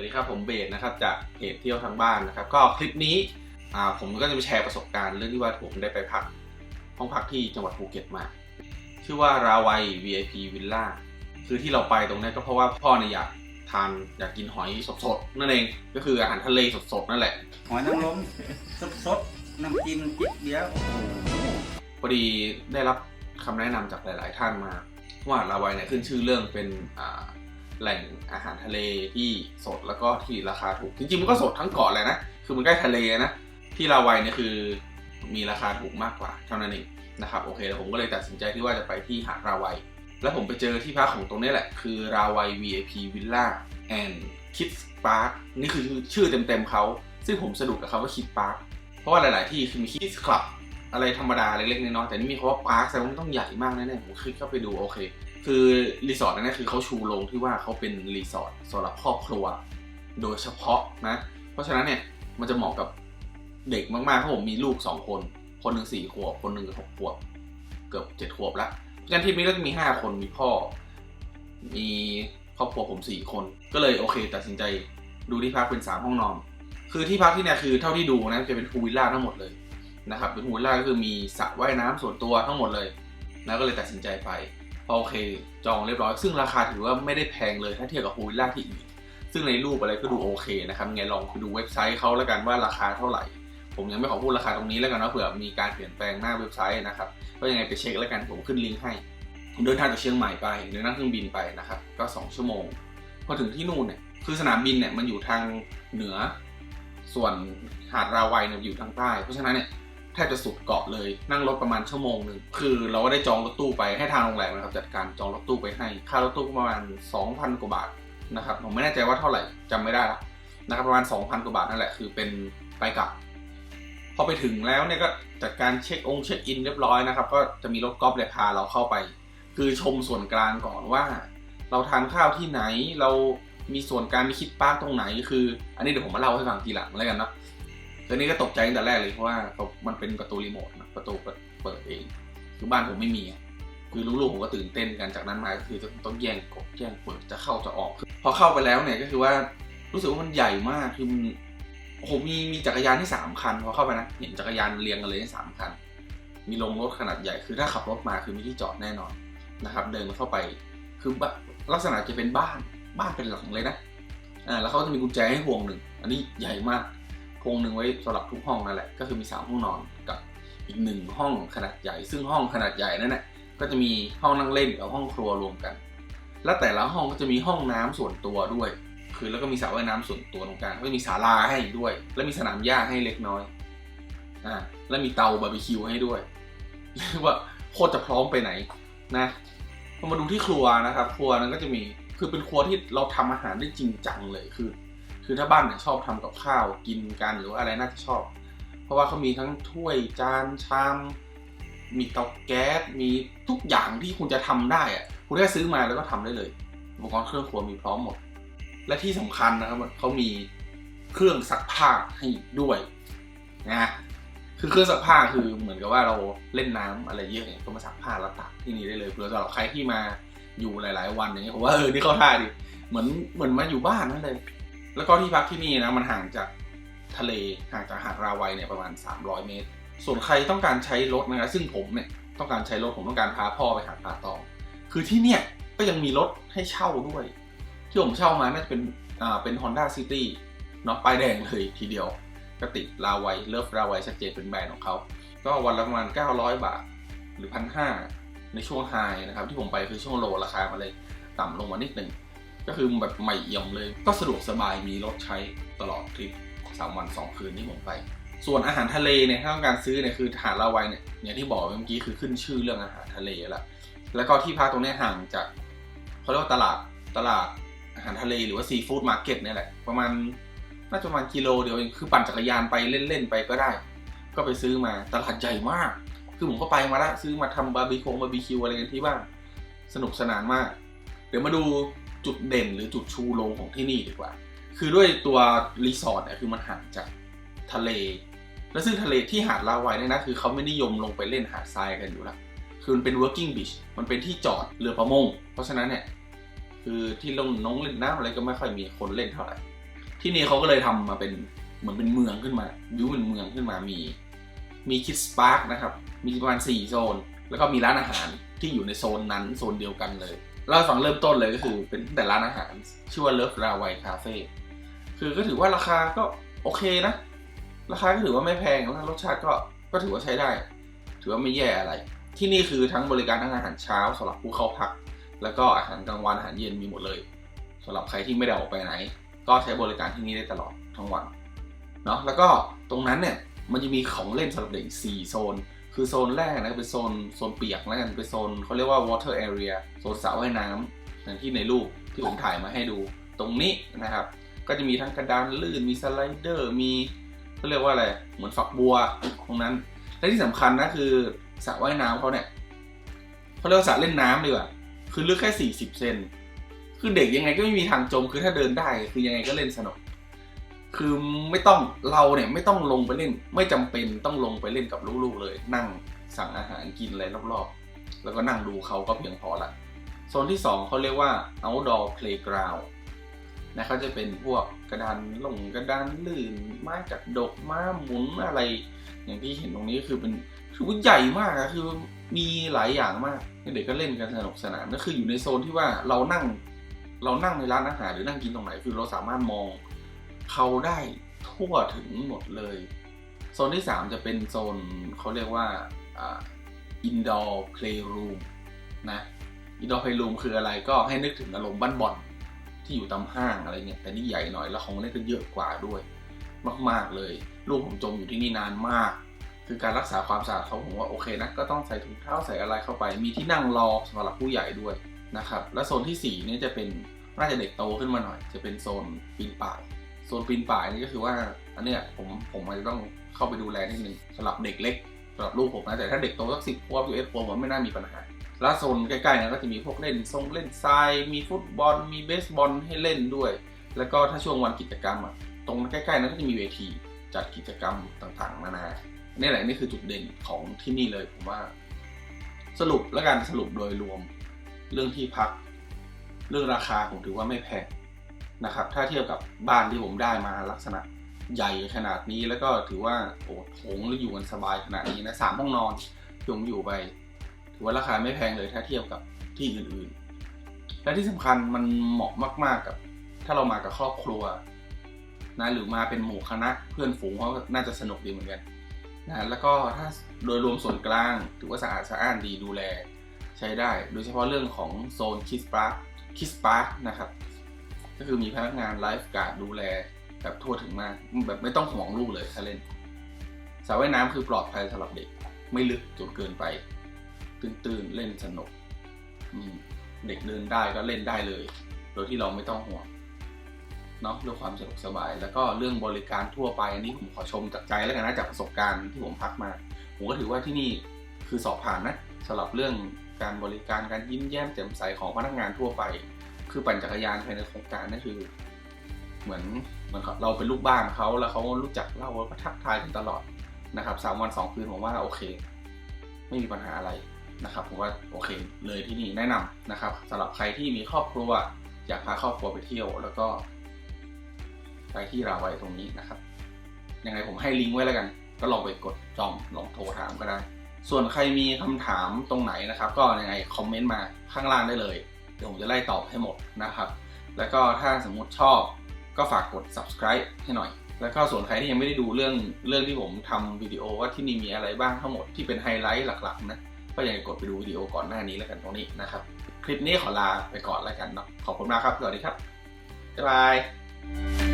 วัสดีครับผมเบสนะครับจากเพจเที่ยวทางบ้านนะครับ ก็คลิปนี้ผมก็จะมาแชร์ประสบการณ์เรื่องที่ว่าผมได้ไปพักห้องพักที่จังหวัดภูเก็ตมา ชื่อว่าราวัย VIP Villa คือที่เราไปตรงนี้ก็เพราะว่าพ่อเนี่ยอยากทานอยากกินหอยสดๆนั่นเอง ก็คืออาหารทะเลสดๆนั่นแหละ หอยนางรมสดๆน้ำจิ้มจิ๊บเดียวโอ้โหพอดีได้รับคำแนะนำจากหลาย ๆ ท่านมา ว่าลาวัยเนี่ยขึ้นชื่อเรื่องเป็นอ่า แหล่งอาหารทะเลที่สดแล้วก็ที่ราคาถูก จริงๆมันก็สดทั้งเกาะเลยนะ คือมันใกล้ทะเลนะ ที่ลาวัยเนี่ยคือมีราคาถูกมากกว่าเท่านั้นเองนะครับโอเคแล้วผมก็เลยตัดสินใจที่ว่าจะไปที่หาดราวัย แล้วผมไปเจอที่พักของตรงนี้แหละ คือราวัย VIP Villa and Kids Park นี่คือชื่อเต็มๆเขาซึ่งผมสะดุดกับคำว่า Kids Park เพราะว่าหลายๆที่คือมี Kids Club อะไรธรรมดาเล็กๆน้อยๆแต่นี่มีคำว่าพาร์คแสดงว่ามันต้องใหญ่มากแน่ๆผมคลิกเข้าไปดูโอเค คือรีสอร์ทนั่นคือเขาชูโรงที่ว่าเขาเป็นรีสอร์ทสำหรับครอบครัว โดยเฉพาะนะ เพราะฉะนั้นเนี่ยมันจะเหมาะกับเด็กมากๆเพราะผมมีลูกสองคน คนหนึ่งสี่ขวบ คนหนึ่งหกขวบ เกือบเจ็ดขวบละเพราะฉะนั้นทริปนี้ก็จะมีห้าคนมีพ่อ มีครอบครัวผมสี่คน ก็เลยโอเค ตัดสินใจดูที่พักเป็นสามห้องนอน คือที่พักที่เนี่ยคือเท่าที่ดูนะจะเป็นพูลวิลล่าทั้งหมดเลยนะครับเป็นฮูลล่าก็คือมีสระว่ายน้ำส่วนตัวทั้งหมดเลย แล้วก็เลยตัดสินใจไป โอเค จองเรียบร้อย ซึ่งราคาถือว่าไม่ได้แพงเลยถ้าเทียบกับฮูลล่าที่อื่น ซึ่งในรูปอะไรก็ดูโอเคนะครับไงลองไปดูเว็บไซต์เขาแล้วกันว่าราคาเท่าไหร่ ผมยังไม่ขอพูดราคาตรงนี้แล้วกันนะเผื่อมีการเปลี่ยนแปลงหน้าเว็บไซต์นะครับ ก็ยังไงไปเช็คแล้วกันผมขึ้นลิงก์ให้เดินทางจากเชียงใหม่ไปเดินนั่งเครื่องบินไปนะครับ ก็ 2 ชั่วโมง พอถึงที่นู่นเนี่ยคือสนามบินเนี่ยมันอยู่ทางเหนือ ส่วนหาดราวัยเนี่ยอยู่ทางใต้ เพราะฉะนั้นเนี่ย แทบจะสุดเกาะเลย นั่งรถประมาณชั่วโมงหนึ่งคือเราก็ได้จองรถตู้ไปให้ทางโรงแรมนะครับจัดการจองรถตู้ไปให้ ค่ารถตู้ประมาณ 2,000 กว่าบาทนะครับผมไม่แน่ใจว่าเท่าไหร่จำไม่ได้ละนะครับประมาณ 2,000 กว่าบาทนั่นแหละคือเป็นไปกลับ พอไปถึงแล้วเนี่ยก็จัดการเช็คองค์เช็คอินเรียบร้อยนะครับ ก็จะมีรถกอล์ฟเลยพาเราเข้าไป คือชมส่วนกลางก่อนว่า เราทานข้าวที่ไหนเรามีส่วนกลางมีคิดปาร์ตรงไหน คือ อันนี้เดี๋ยวผมมาเล่าให้ฟังทีหลังแล้วกันเนาะ ตอนนี้ก็ตกใจตั้งแต่แรกเลยเพราะว่าเขามันเป็นประตูรีโมทนะประตูเปิดเอง คือบ้านผมไม่มี คือลูกๆผมก็ตื่นเต้นกันจากนั้นมาคือต้องแย่งกดแย่งเปิดจะเข้าจะออก พอเข้าไปแล้วเนี่ยก็คือว่ารู้สึกว่ามันใหญ่มากคือผมมีมีจักรยานที่สามคันพอเข้าไปนะเห็นจักรยานเรียงกันเลยที่สามคัน มีโรงรถขนาดใหญ่คือถ้าขับรถมาคือมีที่จอดแน่นอนนะครับ เดินเข้าไปคือลักษณะจะเป็นบ้านบ้านเป็นหลังเลยนะอ่าแล้วเขาจะมีกุญแจให้พวงหนึ่งอันนี้ใหญ่มาก พงหนึ่งไว้สำหรับทุกห้องนั่นแหละก็คือมี 3 ห้องนอนกับอีกหนึ่งห้องขนาดใหญ่ ซึ่งห้องขนาดใหญ่นั่นแหละก็จะมีห้องนั่งเล่นกับห้องครัวรวมกัน และแต่ละห้องก็จะมีห้องน้ำส่วนตัวด้วย คือแล้วก็มีสระว่ายน้ำส่วนตัวตรงกลางก็จะมีศาลาให้ด้วย และมีสนามหญ้าให้เล็กน้อยอ่าและมีเตาบาร์บีคิวให้ด้วยเรียกว่าโคตรจะพร้อมไปไหนนะพอมาดูที่ครัวนะครับ ครัวนั้นก็จะมีคือเป็นครัวที่เราทำอาหารได้จริงจังเลยคือ คือถ้าบ้านเนี่ยชอบทำกับข้าวกินกันหรือว่าอะไรน่าจะชอบ เพราะว่าเขามีทั้งถ้วยจานชาม มีเตาแก๊สมีทุกอย่างที่คุณจะทำได้อะคุณแค่ซื้อมาแล้วก็ทำได้เลยอุปกรณ์เครื่องครัวมีพร้อมหมด และที่สำคัญนะครับเขามีเครื่องซักผ้าให้ด้วยนะคือเครื่องซักผ้าคือเหมือนกับว่าเราเล่นน้ำอะไรเยอะเนี่ยก็มาซักผ้าแล้วตักที่นี่ได้เลยเผื่อสำหรับใครที่มาอยู่หลาย ๆ วันอย่างเงี้ยผมว่าเออนี่เข้าท่าดีเหมือนเหมือนมาอยู่บ้านนั่นเลย แล้วก็ที่พักที่นี่นะมันห่างจากทะเลห่างจากหาดราวัยเนี่ยประมาณ 300 เมตร ส่วนใครต้องการใช้รถนะครับซึ่งผมเนี่ยต้องการใช้รถผมต้องการพาพ่อไปหาดป่าตอง คือที่เนี่ยก็ยังมีรถให้เช่าด้วย ที่ผมเช่ามาน่าจะเป็นอ่าเป็น Honda City เนาะป้ายแดงเลยทีเดียวก็ติดราวัยเลิฟราวัยชัดเจนเป็นแบรนด์ของเขา ก็วันละประมาณ 900 บาทหรือ1,500ในช่วงไฮนะครับที่ผมไปคือช่วงโลราคามาเลย ต่ำลงมานิดหนึ่ง ก็คือแบบใหม่เอี่ยมเลย ก็สะดวกสบายมีรถใช้ตลอดทริป3วัน 2 คืนที่ผมไป ส่วนอาหารทะเลเนี่ยถ้าต้องการซื้อเนี่ยคือหาดลาวัยเนี่ยอย่างที่บอกเมื่อกี้คือขึ้นชื่อเรื่องอาหารทะเลแล้วแล้วก็ที่พักตรงนี้ห่างจากเขาเรียกว่าตลาดตลาดอาหารทะเลหรือว่าซีฟู้ดมาร์เก็ตเนี่ยแหละประมาณน่าจะประมาณกิโลเดียวเองคือปั่นจักรยานไปเล่นๆไปก็ได้ ก็ไปซื้อมาตลาดใหญ่มาก คือผมก็ไปมาแล้วซื้อมาทำบาร์บีคงบาร์บีคิวอะไรกันที่บ้านสนุกสนานมาก เดี๋ยวมาดู จุดเด่นหรือจุดชูโรงของที่นี่ดีกว่า คือด้วยตัวรีสอร์ทเนี่ยคือมันห่างจากทะเล และซึ่งทะเลที่หาดลาวัยเนี่ยนะคือเขาไม่นิยมลงไปเล่นหาดทรายกันอยู่ล้วคือมันเป็น working beach มันเป็นที่จอดเรือประมง เพราะฉะนั้นเนี่ยคือที่ลงน้องเล่นน้ำอะไรก็ไม่ค่อยมีคนเล่นเท่าไหร่ ที่นี่เขาก็เลยทำมาเป็นเหมือนเป็นเมืองขึ้นมาวิวเป็นเมืองขึ้นมามี มีคิดสปาร์คนะครับ มีประมาณ4โซน แล้วก็มีร้านอาหารที่อยู่ในโซนนั้นโซนเดียวกันเลย เล่าฟังเริ่มต้นเลยก็คือเป็นแต่ร้านอาหาร ชื่อว่าเลิฟราไวคาเฟ่คือก็ถือว่าราคาก็โอเคนะ ราคาก็ถือว่าไม่แพงแล้วรสชาติก็ก็ถือว่าใช้ได้ ถือว่าไม่แย่อะไร ที่นี่คือทั้งบริการทั้งอาหารเช้าสำหรับผู้เข้าพัก แล้วก็อาหารกลางวันอาหารเย็นมีหมดเลยสำหรับใครที่ไม่ได้ออกไปไหน ก็ใช้บริการที่นี่ได้ตลอดทั้งวันเนาะแล้วก็ตรงนั้นเนี่ยมันจะมีของเล่นสำหรับเด็กสี่โซน คือโซนแรกนะเป็นโซนโซนเปียกแล้วกันเป็นโซนเขาเรียกว่า water area โซนสระว่ายน้ำอย่างที่ในรูปที่ผมถ่ายมาให้ดู ตรงนี้นะครับ ก็จะมีทั้งกระดานลื่นมีสไลเดอร์มีเขาเรียกว่าอะไรเหมือนฝักบัวตรงนั้น และที่สำคัญนะคือสระว่ายน้ำเขาเนี่ยเขาเรียกว่าสระเล่นน้ำดีกว่าคือลึกแค่สี่สิบเซนคือเด็กยังไงก็ไม่มีทางจมคือถ้าเดินได้คือยังไงก็เล่นสนุก คือไม่ต้องเราเนี่ยไม่ต้องลงไปเล่น ไม่จำเป็นต้องลงไปเล่นกับลูกๆเลย นั่งสั่งอาหารกินอะไรรอบๆ แล้วก็นั่งดูเขาก็เพียงพอละโซนที่สองเขาเรียกว่า outdoor playground นะเขาจะเป็นพวกกระดานลงกระดานลื่นไม้จักดกม้าหมุนอะไร อย่างที่เห็นตรงนี้ก็คือเป็นคือใหญ่มากอะคือมีหลายอย่างมากเด็กก็เล่นกันสนุกสนานก็คืออยู่ในโซนที่ว่าเรานั่ง เรานั่งในร้านอาหารหรือนั่งกินตรงไหน คือเราสามารถมอง เขาได้ทั่วถึงหมดเลย โซนที่ 3 จะเป็นโซนเขาเรียกว่าอ่า indoor playroom นะ indoor playroom คืออะไรก็ให้นึกถึงอารมณ์บ้านบอลที่อยู่ตามห้างอะไรเงี้ยแต่นี่ใหญ่หน่อยแล้วของเล่นก็เยอะกว่าด้วย มาก ๆเลยลูกผมจมอยู่ที่นี่นานมาก คือการรักษาความสะอาดเขาผมว่าโอเคนะก็ต้องใส่ถุงเท้าใส่อะไรเข้าไป มีที่นั่งรอสำหรับผู้ใหญ่ด้วยนะครับและโซนที่4เนี่ยจะเป็นน่าจะเด็กโตขึ้นมาหน่อย จะเป็นโซนปีนป่าย โซนปีนป่ายนี่ก็คือว่า อันเนี้ยผมผมอาจจะต้องเข้าไปดูแลนิดนึงสำหรับเด็กเล็กสำหรับลูกผมนะแต่ถ้าเด็กโตสักสิบขวบสิบเอ็ดขวบผมไม่น่ามีปัญหาแล้วโซนใกล้ๆนะก็จะมีพวกเล่นทรงเล่นทรายมีฟุตบอล มีเบสบอลให้เล่นด้วย แล้วก็ถ้าช่วงวันกิจกรรมอะตรงใกล้ๆนั้นก็จะมีเวทีจัดกิจกรรมต่างๆนานานี่แหละนี่คือจุดเด่นของที่นี่เลยผมว่า สรุปและการสรุปโดยรวม เรื่องที่พัก เรื่องราคาผมถือว่าไม่แพง นะครับ ถ้าเทียบกับบ้านที่ผมได้มาลักษณะใหญ่ขนาดนี้แล้วก็ถือว่าโอ้โถงหรืออยู่กันสบายขนาดนี้นะสามห้องนอนที่ผมอยู่ไป ถือว่าราคาไม่แพงเลยถ้าเทียบกับที่อื่นๆ และที่สำคัญมันเหมาะมากๆกับ ถ้าเรามากับครอบครัวนะหรือมาเป็นหมู่คณะเพื่อนฝูงเขาน่าจะสนุกดีเหมือนกันนะแล้วก็ถ้าโดยรวมส่วนกลางถือว่าสะอาดสะอ้านดีดูแลใช้ได้ โดยเฉพาะเรื่องของโซนคิสปาร์คคิสปาร์คนะครับ ก็คือมีพนักงานไลฟ์การ์ดดูแลแบบทั่วถึงมาก แบบไม่ต้องห่วงลูกเลยถ้าเล่นสระว่ายน้ำคือปลอดภัยสำหรับเด็ก ไม่ลึกจนเกินไป ตื้นๆ เล่นสนุกเด็กเดินได้ก็เล่นได้เลย โดยที่เราไม่ต้องห่วงเนาะด้วยความสะดวกสบาย แล้วก็เรื่องบริการทั่วไปอันนี้ผมขอชมจากใจแล้วกันนะจากประสบการณ์ที่ผมพักมา ผมก็ถือว่าที่นี่คือสอบผ่านนะสำหรับเรื่องการบริการการยิ้มแย้มแจ่มใสของพนักงานทั่วไป คือปั่นจักรยานภายในโครงการนั่นคือ เหมือนเหมือนเราเป็นลูกบ้านเขาแล้วเขารู้จักเล่าแล้วก็ทักทายกันตลอดนะครับสามวันสองคืนผมว่าโอเค ไม่มีปัญหาอะไรนะครับผมว่าโอเคเลยที่นี่แนะนำนะครับสำหรับใครที่มีครอบครัวอยากพาครอบครัวไปเที่ยว แล้วก็ไปที่ราวัยตรงนี้นะครับยังไงผมให้ลิงก์ไว้แล้วกัน ก็ลองไปกดจองลองโทรถามก็ได้ ส่วนใครมีคำถามตรงไหนนะครับ ก็ยังไงคอมเมนต์มาข้างล่างได้เลย ดี๋ยวผมจะไล่ตอบให้หมดนะครับ แล้วก็ถ้าสมมติชอบก็ฝากกด subscribe ให้หน่อย แล้วก็ส่วนใครที่ยังไม่ได้ดูเรื่องเรื่องที่ผมทำวิดีโอว่าที่นี่มีอะไรบ้างทั้งหมดที่เป็นไฮไลท์หลักๆนะก็อยังกดไปดูวิดีโอก่อนหน้านี้แล้วกันตรงนี้นะครับ คลิปนี้ขอลาไปก่อนแล้วกันเนาะขอบคุณมากครับสวัสดีครับบ๊ายบาย